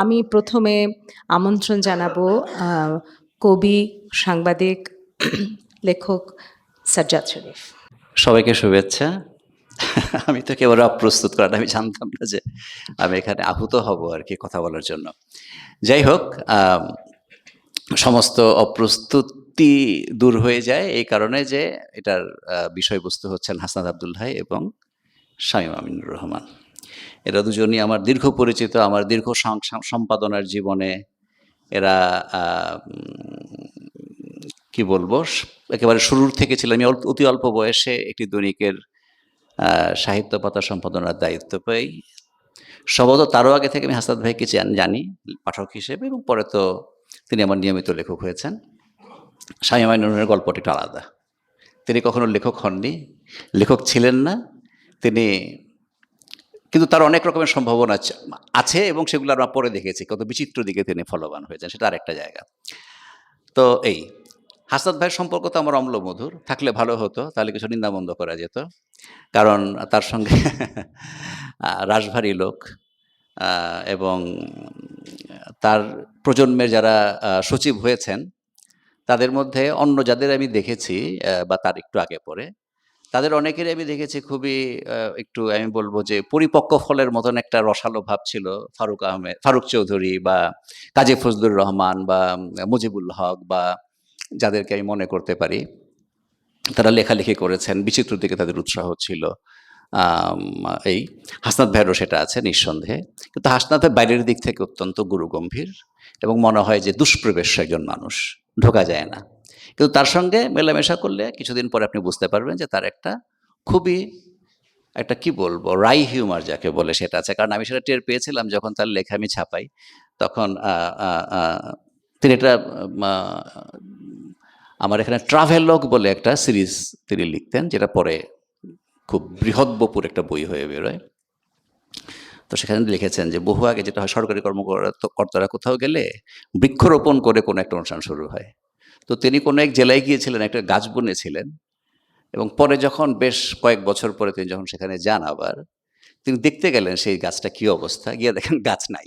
আমি প্রথমে আমন্ত্রণ জানাব কবি, সাংবাদিক, লেখক সাজ্জাদ শরীফ। সবাইকে শুভেচ্ছা। আমি তো কেবল অপ্রস্তুত করাটা আমি জানতাম না যে আমি এখানে আহুত হব আর কি কথা বলার জন্য। যাই হোক সমস্ত অপ্রস্তুতি দূর হয়ে যায় এই কারণে যে এটার বিষয়বস্তু হচ্ছেন হাসনাত আবদুল্লাহ এবং শামীম আমিনুর রহমান। এরা দুজনই আমার দীর্ঘ পরিচিত, আমার দীর্ঘ সম্পাদনার জীবনে এরা কি বলব একেবারে শুরুর থেকে ছিল। আমি অতি অল্প বয়সে একটি দৈনিকের সাহিত্য পাতা সম্পাদনার দায়িত্ব পাই। সম্ভবত তারও আগে থেকে আমি হাসাদ ভাইকে জানি পাঠক হিসেবে, এবং পরে তো তিনি আমার নিয়মিত লেখক হয়েছেন। স্বামী মাইনুরের গল্পটি একটু আলাদা। তিনি কখনো লেখক হননি, লেখক ছিলেন না, তিনি কিন্তু তার অনেক রকমের সম্ভাবনা আছে- এবং সেগুলো আমরা পরে দেখেছি। কত বিচিত্র দিকে তিনি ফলবান হয়েছেন সেটা আরেকটা জায়গা। তো এই হাসনাত ভাইয়ের সম্পর্ক তো আমার অম্ল মধুর থাকলে ভালো হতো তাহলে কিছু নিন্দাবন্ধ করা যেত। কারণ তার সঙ্গে আহ, রাশভারী লোক এবং তার প্রজন্মের যারা সচিব হয়েছেন তাদের মধ্যে অন্য যাদের আমি দেখেছি বা তার একটু আগে পরে তাদের অনেকেরই আমি দেখেছি খুবই একটু আমি বলব যে পরিপক্ক ফলের মতন একটা রসালো ভাব ছিল ফারুক আহমেদ ফারুক চৌধুরী বা কাজী ফজলুর রহমান বা মুজিবুল হক বা যাদেরকে আমি মনে করতে পারি। তারা লেখালেখি করেছেন, বিচিত্র দিকে তাদের উৎসাহ ছিল। এই হাসনাত ভাইয়েরও সেটা আছে নিঃসন্দেহে। কিন্তু হাসনাত ভাই বাইরের দিক থেকে অত্যন্ত গুরুগম্ভীর এবং মনে হয় যে দুষ্প্রবেশ একজন মানুষ, ঢোকা যায় না। কিন্তু তার সঙ্গে মেলামেশা করলে কিছুদিন পরে আপনি বুঝতে পারবেন যে তার একটা খুবই একটা কি বলব, রাই হিউমার যাকে বলে সেটা আছে। কারণ আমি সেটা টের পেয়েছিলাম যখন তার লেখা আমি ছাপাই, তখন তিনি এটা আমার এখানে ট্রাভেলগ বলে একটা সিরিজ তিনি লিখতেন, যেটা পরে খুব বৃহৎ বপুর একটা বই হয়ে বেরোয়। তো সেখানে লিখেছেন যে, বহু আগে যেটা হয়, সরকারি কর্মকর্তারা কোথাও গেলে বৃক্ষরোপণ করে কোনো একটা অনুষ্ঠান শুরু হয়। তো তিনি কোনো এক জেলায় গিয়েছিলেন, একটা গাছ বনেছিলেন এবং পরে যখন বেশ কয়েক বছর পরে তিনি যখন সেখানে যান আবার, তিনি দেখতে গেলেন সেই গাছটা কি অবস্থা, গিয়ে দেখেন গাছ নাই।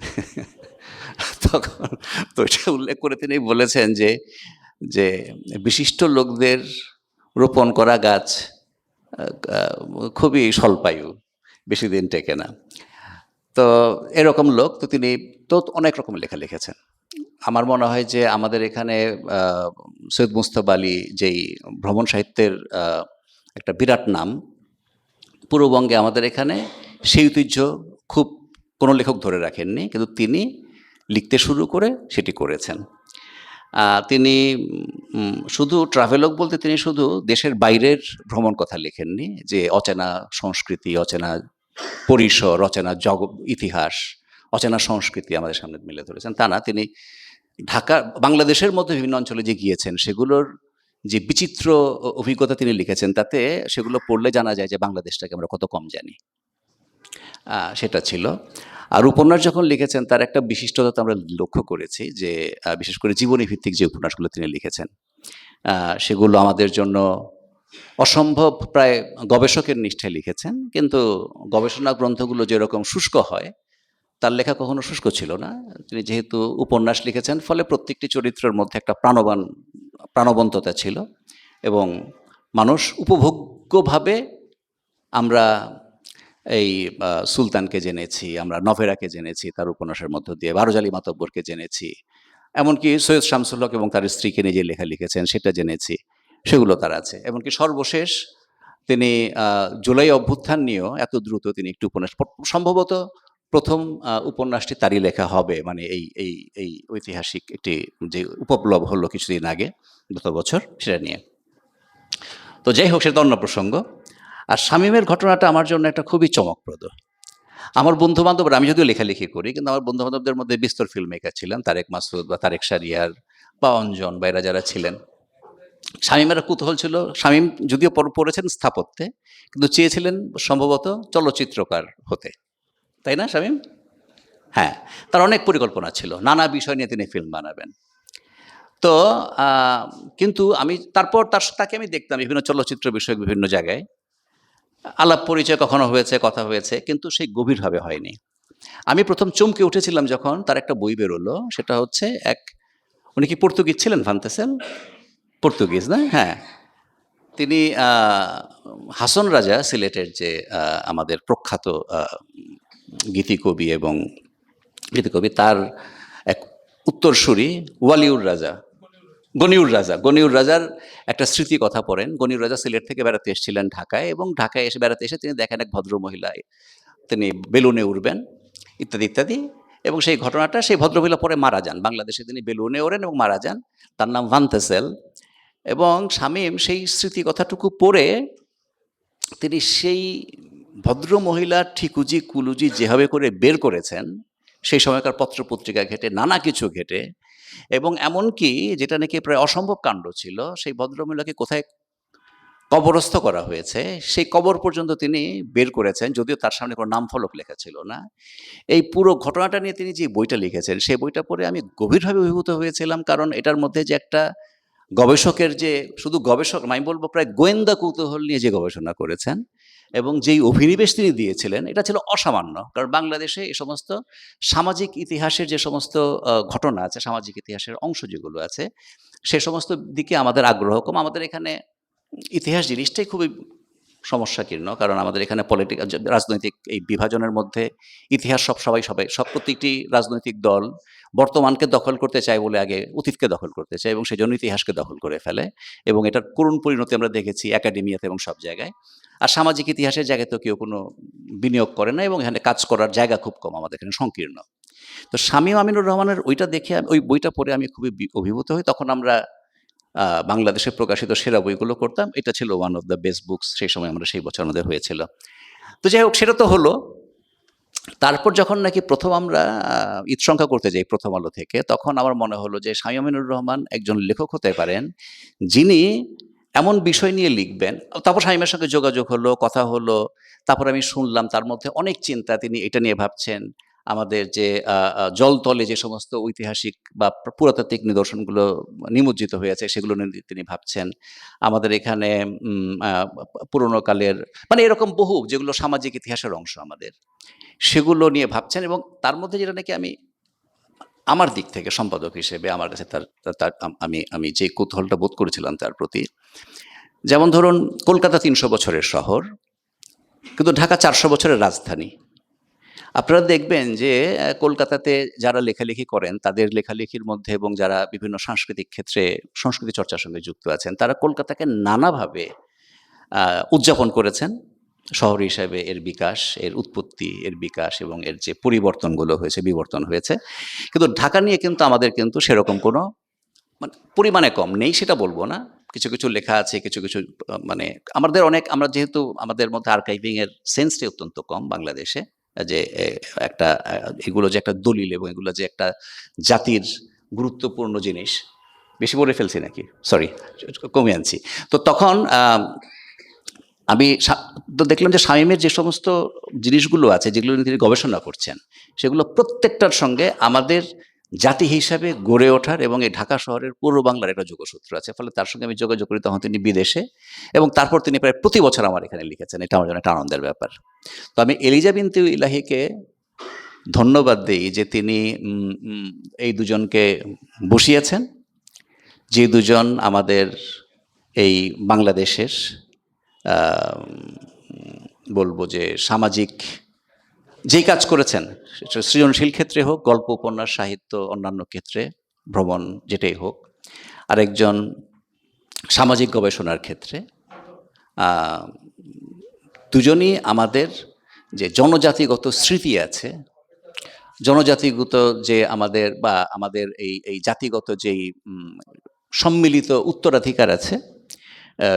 তখন তো এটা উল্লেখ করে তিনি বলেছেন যে যে বিশিষ্ট লোকদের রোপণ করা গাছ খুবই স্বল্পায়ু, বেশি দিন টেকে না। তো এরকম লোক তো তিনি তো অনেক রকম লেখা লিখেছেন। আমার মনে হয় যে আমাদের এখানে সৈয়দ মুস্তফা আলী যেই ভ্রমণ সাহিত্যের একটা বিরাট নাম, পূর্ববঙ্গে আমাদের এখানে সেই ঐতিহ্য খুব কোনো লেখক ধরে রাখেননি, কিন্তু তিনি লিখতে শুরু করে সেটি করেছেন। তিনি শুধু ট্রাভেলক বলতে তিনি শুধু দেশের বাইরের ভ্রমণ কথা লেখেননি, যে অচেনা সংস্কৃতি, অচেনা পরিসর, অচেনা জগ, ইতিহাস, অচেনা সংস্কৃতি আমাদের সামনে মিলে ধরেছেন। তা না, তিনি ঢাকা, বাংলাদেশের মধ্যে বিভিন্ন অঞ্চলে যে গিয়েছেন, সেগুলোর যে বিচিত্র অভিজ্ঞতা তিনি লিখেছেন, তাতে সেগুলো পড়লে জানা যায় যে বাংলাদেশটাকে আমরা কত কম জানি। সেটা ছিল। আর উপন্যাস যখন লিখেছেন, তার একটা বিশিষ্টতা তো আমরা লক্ষ্য করেছি যে বিশেষ করে জীবনী ভিত্তিক যে উপন্যাসগুলো তিনি লিখেছেন সেগুলো আমাদের জন্য অসম্ভব প্রায় গবেষকের নিষ্ঠায় লিখেছেন। কিন্তু গবেষণা গ্রন্থগুলো যেরকম শুষ্ক হয় তার লেখা কখনো শুষ্ক ছিল না। তিনি যেহেতু উপন্যাস লিখেছেন, ফলে প্রত্যেকটি চরিত্রের মধ্যে একটা প্রাণবান, প্রাণবন্ততা ছিল এবং মানুষ উপভোগ্যভাবে আমরা এই সুলতানকে জেনেছি, আমরা নভেরাকে জেনেছি, তার উপন্যাসের মধ্য দিয়ে বারোজালি মাতব্বরকে জেনেছি, এমনকি সৈয়দ শামসুল হক এবং তার স্ত্রীকে নিজে লেখা লিখেছেন সেটা জেনেছি, সেগুলো তার আছে। এমনকি সর্বশেষ তিনি জুলাই অভ্যুত্থান নিয়েও এত দ্রুত তিনি একটি উপন্যাস, সম্ভবত প্রথম উপন্যাসটি তারই লেখা হবে মানে এই এই এই ঐতিহাসিক একটি যে উপপ্লব হলো কিছুদিন আগে, গত বছর, সেটা নিয়ে। তো যাই হোক, সেটা অন্য প্রসঙ্গ। আর শামীমের ঘটনাটা আমার জন্য একটা খুবই চমকপ্রদ। আমার বন্ধু বান্ধবরা আমি যদিও লেখালেখি করি, কিন্তু আমার বন্ধু বান্ধবদের মধ্যে বিস্তর ফিল্ম মেকার ছিলেন তারেক মাসুদ বা তারেক সারিয়ার বা অঞ্জন বা এরা যারা ছিলেন। শামীমের কুতূহল ছিল, শামীম যদিও পড়েছেন স্থাপত্যে, কিন্তু চেয়েছিলেন সম্ভবত চলচ্চিত্রকার হতে। তাই না, শামীম? হ্যাঁ তার অনেক পরিকল্পনা ছিল, নানা বিষয় নিয়ে তিনি ফিল্ম বানাবেন। তো কিন্তু আমি, তারপর তার, তাকে আমি দেখতাম বিভিন্ন চলচ্চিত্র বিষয়ক বিভিন্ন জায়গায়। আলাপ পরিচয় কখনো হয়েছে, কথা হয়েছে, কিন্তু সেই গভীরভাবে হয়নি। আমি প্রথম চমকে উঠেছিলাম যখন তার একটা বই বেরোলো, সেটা হচ্ছে এক, উনি কি পর্তুগিজ ছিলেন ভান্তেসেন পর্তুগিজ না? হ্যাঁ। তিনি হাসন রাজা সিলেটের যে আমাদের প্রখ্যাত গীতিকবি এবং গীতিকবি, তার এক উত্তরসূরি ওয়ালিউর রাজা, গনিউর রাজা। গনিউর রাজার একটা স্মৃতি কথা পড়েন। গনিউর রাজা সিলেট থেকে বেড়াতে এসেছিলেন ঢাকায় এবং ঢাকায় এসে বেড়াতে এসে তিনি দেখেন এক ভদ্র মহিলায়, তিনি বেলুনে উঠবেন ইত্যাদি ইত্যাদি। এবং সেই ঘটনাটা সেই ভদ্রমহিলা পরে মারা যান। বাংলাদেশে তিনি বেলুনে ওড়েন এবং মারা যান। তার নাম ভান্তেসেল। এবং শামীম সেই স্মৃতি কথাটুকু পড়ে তিনি সেই ভদ্র মহিলার ঠিকুজি কুলুজি যেভাবে করে বের করেছেন, সেই সময়কার পত্রপত্রিকা ঘেটে নানা কিছু ঘেটে, এবং এমনকি যেটা নাকি প্রায় অসম্ভব কাণ্ড ছিল, সেই ভদ্রমহিলাকে কোথায় কবরস্থ করা হয়েছে, সেই কবর পর্যন্ত তিনি বের করেছেন, যদিও তার সামনে কোনো নাম ফলক লেখা ছিল না। এই পুরো ঘটনাটা নিয়ে তিনি যে বইটা লিখেছেন, সেই বইটা পড়ে আমি গভীরভাবে অভিভূত হয়েছিলাম, কারণ এটার মধ্যে যে একটা গবেষকের যে, শুধু গবেষক আমি বলব প্রায় গোয়েন্দা কৌতূহল নিয়ে যে গবেষণা করেছেন এবং যেই অভিনিবেশ তিনি দিয়েছিলেন, এটা ছিল অসামান্য। কারণ বাংলাদেশে এই সমস্ত সামাজিক ইতিহাসের যে সমস্ত ঘটনা আছে, সামাজিক ইতিহাসের অংশ যেগুলো আছে, সে সমস্ত দিকে আমাদের আগ্রহ কম। আমাদের এখানে ইতিহাস জিনিসটাই খুবই সমস্যাকীর্ণ কারণ আমাদের এখানে পলিটিক্যাল রাজনৈতিক এই বিভাজনের মধ্যে ইতিহাস সব সবাই সবাই, সব প্রত্যেকটি রাজনৈতিক দল বর্তমানকে দখল করতে চায় বলে আগে অতীতকে দখল করতে চায় এবং সেই জন্য ইতিহাসকে দখল করে ফেলে এবং এটার করুণ পরিণতি আমরা দেখেছি একাডেমিয়াতে এবং সব জায়গায়। আর সামাজিক ইতিহাসের জায়গায় তো কেউ কোনো বিনিয়োগ করে না এবং এখানে কাজ করার জায়গা খুব কম আমাদের এখানে, সংকীর্ণ। তো শামীম আমিনুর রহমানের ওইটা দেখে ওই বইটা পড়ে আমি খুবই অভিভূত হই, তখন আমরা বাংলাদেশে প্রকাশিত সেরা বইগুলো করতাম। এটা ছিল one of the best books সেই সময় আমরা সেই বছর আমাদের হয়েছিল। তো যাই হোক, সেটা তো হলো। তারপর যখন নাকি প্রথম আমরা ঈদ সংখ্যা করতে যাই প্রথম আলো থেকে, তখন আমার মনে হলো যে শামীম আমিনুর রহমান একজন লেখক হতে পারেন। যিনি এমন বিষয় নিয়ে লিখবেন। তারপর শামীমের সঙ্গে যোগাযোগ হলো, কথা হলো। তারপর আমি শুনলাম, তার মধ্যে অনেক চিন্তা তিনি এটা নিয়ে ভাবছেন। আমাদের যে জলতলে যে সমস্ত ঐতিহাসিক বা পুরাতাত্ত্বিক নিদর্শনগুলো নিমজ্জিত হয়েছে, সেগুলো নিয়ে তিনি ভাবছেন। আমাদের এখানে পুরোনো কালের মানে এরকম বহু যেগুলো সামাজিক ইতিহাসের অংশ আমাদের, সেগুলো নিয়ে ভাবছেন এবং তার মধ্যে যেটা নাকি আমি, আমার দিক থেকে সম্পাদক হিসেবে আমার কাছে তার- তার আমি আমি যে কৌতূহলটা বোধ করেছিলাম তার প্রতি, যেমন ধরুন কলকাতা তিনশো বছরের শহর, কিন্তু ঢাকা চারশো বছরের রাজধানী। আপনারা দেখবেন যে কলকাতাতে যারা লেখালেখি করেন, তাদের লেখালেখির মধ্যে এবং যারা বিভিন্ন সাংস্কৃতিক ক্ষেত্রে সংস্কৃতি চর্চার সঙ্গে যুক্ত আছেন, তারা কলকাতাকে নানাভাবে উদযাপন করেছেন। শহর হিসাবে এর বিকাশ, এর উৎপত্তি, এর বিকাশ এবং এর যে পরিবর্তনগুলো হয়েছে, বিবর্তন হয়েছে। কিন্তু ঢাকা নিয়ে কিন্তু আমাদের কিন্তু সেরকম কোনো মানে পরিমাণে কম নেই, সেটা বলব না। কিছু কিছু লেখা আছে, কিছু কিছু মানে আমাদের অনেক, আমরা যেহেতু আমাদের মধ্যে আর্কাইভিং এর সেন্সটি অত্যন্ত কম বাংলাদেশে। যে একটা এগুলো যে একটা দলিল এবং এগুলো যে একটা জাতির গুরুত্বপূর্ণ জিনিস, বেশি বলে ফেলছি নাকি? সরি কমে আনছি। তো তখন আমি তো দেখলাম যে শামীমের যে সমস্ত জিনিসগুলো আছে, যেগুলো তিনি গবেষণা করছেন, সেগুলো প্রত্যেকটার সঙ্গে আমাদের জাতি হিসাবে গড়ে ওঠার এবং এই ঢাকা শহরের পূর্ব বাংলার একটা যোগসূত্র আছে। ফলে তার সঙ্গে আমি যোগাযোগ করি তখন তিনি বিদেশে এবং তারপর তিনি প্রায় প্রতি বছর আমার এখানে লিখেছেন। এটা আমার জন্য একটা আনন্দের ব্যাপার। তো আমি এলিজা বিনতে ইলাহিকে ধন্যবাদ দিই যে তিনি এই দুজনকে বসিয়েছেন। যে দুজন আমাদের এই বাংলাদেশের বলব যে সামাজিক যেই কাজ করেছেন সৃজনশীল ক্ষেত্রে হোক, গল্প, উপন্যাস, সাহিত্য, অন্যান্য ক্ষেত্রে, ভ্রমণ, যেটাই হোক, আরেকজন সামাজিক গবেষণার ক্ষেত্রে দুজনই আমাদের যে জনজাতিগত স্মৃতি আছে, জনজাতিগত যে আমাদের বা আমাদের এই এই জাতিগত যেই সম্মিলিত উত্তরাধিকার আছে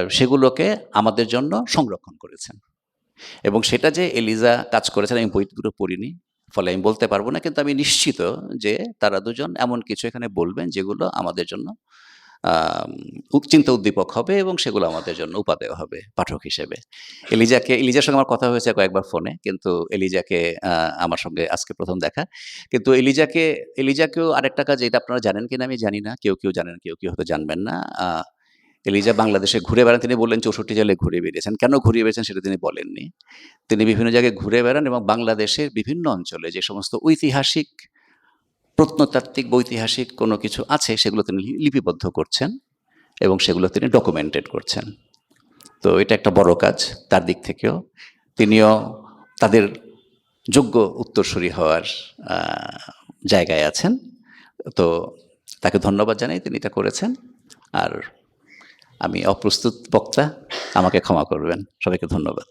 সেগুলোকে আমাদের জন্য সংরক্ষণ করেছেন। এবং সেটা যে এলিজা কাজ করেছেন, আমি বই দুটো পড়িনি, ফলে আমি বলতে পারব না, কিন্তু আমি নিশ্চিত যে তারা দুজন এমন কিছু এখানে বলবেন যেগুলো আমাদের জন্য চিন্তা উদ্দীপক হবে এবং সেগুলো আমাদের জন্য উপাদেয় হবে, পাঠক হিসেবে। এলিজাকে, এলিজার সঙ্গে আমার কথা হয়েছে কয়েকবার ফোনে, কিন্তু এলিজাকে আমার সঙ্গে আজকে প্রথম দেখা। কিন্তু এলিজাকে, এলিজাকেও আরেকটা কাজ, এটা আপনারা জানেন কিনা আমি জানি না, কেউ কেউ জানেন, কেউ কেউ হয়তো জানবেন না এলিজা বাংলাদেশে ঘুরে বেড়ান, তিনি বললেন চৌষট্টি জেলে ঘুরে বেরিয়েছেন কেন ঘুরে বেড়েছেন সেটা তিনি বলেননি। তিনি বিভিন্ন জায়গায় ঘুরে বেড়ান এবং বাংলাদেশের বিভিন্ন অঞ্চলে যে সমস্ত ঐতিহাসিক, প্রত্নতাত্ত্বিক ঐতিহাসিক কোনো কিছু আছে, সেগুলো তিনি লিপিবদ্ধ করছেন এবং সেগুলো তিনি ডকুমেন্টেড করছেন। তো এটা একটা বড় কাজ তার দিক থেকেও। তিনিও তাদের যোগ্য উত্তরসূরি হওয়ার জায়গায় আছেন। তো তাকে ধন্যবাদ জানাই তিনি এটা করেছেন। আর আমি অপ্রস্তুত বক্তা আমাকে ক্ষমা করবেন। সবাইকে ধন্যবাদ।